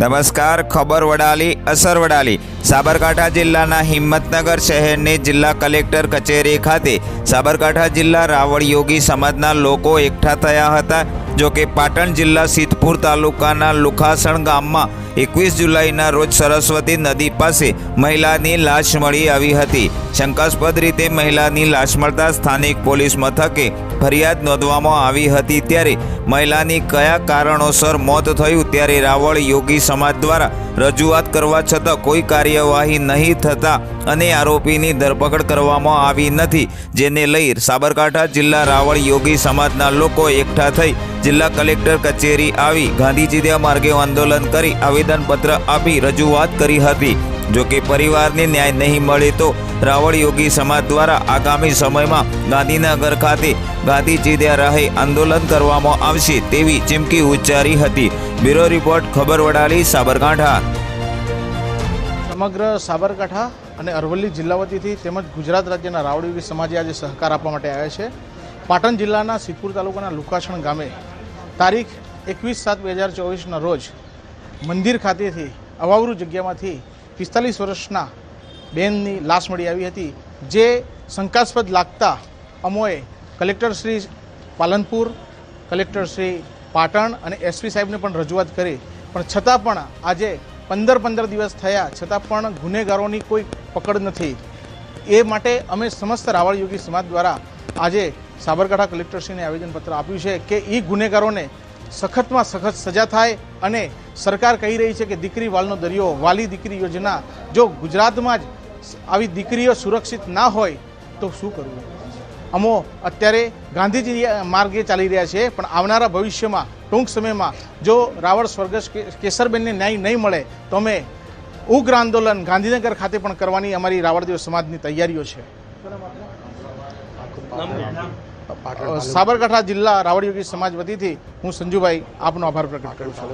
નમસ્કાર, ખબર વડાલી, અસર વડાલી. સાબરકાંઠા જિલ્લાના હિંમતનગર શહેરની જિલ્લા કલેક્ટર કચેરી ખાતે સાબરકાંઠા જિલ્લા રાવળ યોગી સમાજના લોકો એકઠા થયા હતા. જો કે પાટણ જિલ્લા સિદ્ધપુર તાલુકાના લુખાસણ ગામમાં એકવીસ જુલાઈના રોજ સરસ્વતી નદી પાસે મહિલાની લાશ મળી આવી હતી. શંકાસ્પદ રીતે મહિલાની લાશ મળતા સ્થાનિક પોલીસ મથકે ફરિયાદ નોંધવામાં આવી હતી ત્યારે મહિલાની કયા કારણોસર મોત થયું ત્યારે રાવળ યોગી સમાજ દ્વારા રજૂઆત કરવા છતાં કોઈ કાર્યવાહી નહીં થતા અને આરોપીની ધરપકડ કરવામાં આવી નથી, જેને લઈ સાબરકાંઠા જિલ્લા રાવળ યોગી સમાજના લોકો એકઠા થઈ જિલ્લા કલેક્ટર કચેરી આવી ગાંધીજી ત્યાં માર્ગે આંદોલન કરી આવેદનપત્ર આપી રજૂઆત કરી હતી. જો કે પરિવારને ન્યાય નહીં મળે તો રાવળ યોગી સમાજ દ્વારા આગામી સમયમાં ગાંધીનગર ખાતે ગાંધીજી ત્યાં રહે આંદોલન કરવામાં આવશે તેવી ચીમકી ઉચ્ચારી હતી. બ્યુરો રિપોર્ટ, ખબર વડાલી, સાબરકાંઠા. સમગ્ર સાબરકાંઠા અને અરવલ્લી જિલ્લા વતીથી તેમજ ગુજરાત રાજ્યના રાવડીવી સમાજે આજે સહકાર આપવા માટે આવ્યા છે. પાટણ જિલ્લાના સિદ્ધપુર તાલુકાના લુકાસણ ગામે તારીખ એકવીસ સાત બે હજાર ચોવીસના રોજ મંદિર ખાતેથી અવાવરુ જગ્યામાંથી પિસ્તાલીસ વર્ષના બેનની લાશ મળી આવી હતી, જે શંકાસ્પદ લાગતા અમોએ કલેક્ટર શ્રી પાલનપુર, કલેક્ટર શ્રી પાટણ અને એસપી સાહેબને પણ રજૂઆત કરી. પણ છતાં પણ આજે પંદર પંદર દિવસ થયા, છતાં પણ ગુનેગારોની કોઈ પકડ નથી. એ માટે અમે સમસ્ત રાવળ યોગી સમાજ દ્વારા આજે સાબરકાંઠા કલેક્ટરશ્રીને આવેદનપત્ર આપ્યું છે કે એ ગુનેગારોને સખતમાં સખત સજા થાય અને સરકાર કહી રહી છે કે દીકરી વાલનો દરિયો, વાલી દીકરી યોજના જો ગુજરાતમાં જ આવી દીકરીઓ સુરક્ષિત ના હોય તો શું કરવું? અમો, અત્યારે ગાંધીજી માર્ગે ચાલી રહ્યા છે, પણ આવનારા ભવિષ્યમાં, ટૂંક સમયમાં, જો રાવળ સ્વર્ગસ્થ કેસરબેનને ન્યાય નહીં મળે, તો અમે ઉગ્ર આંદોલન ગાંધીનગર ખાતે પણ કરવાની અમારી રાવળદેવ સમાજની તૈયારીઓ છે. સાબરકાંઠા જિલ્લા રાવળ યોગી સમાજ વતીથી હું સંજુભાઈ આપનો આભાર પ્રકટ કરું છું.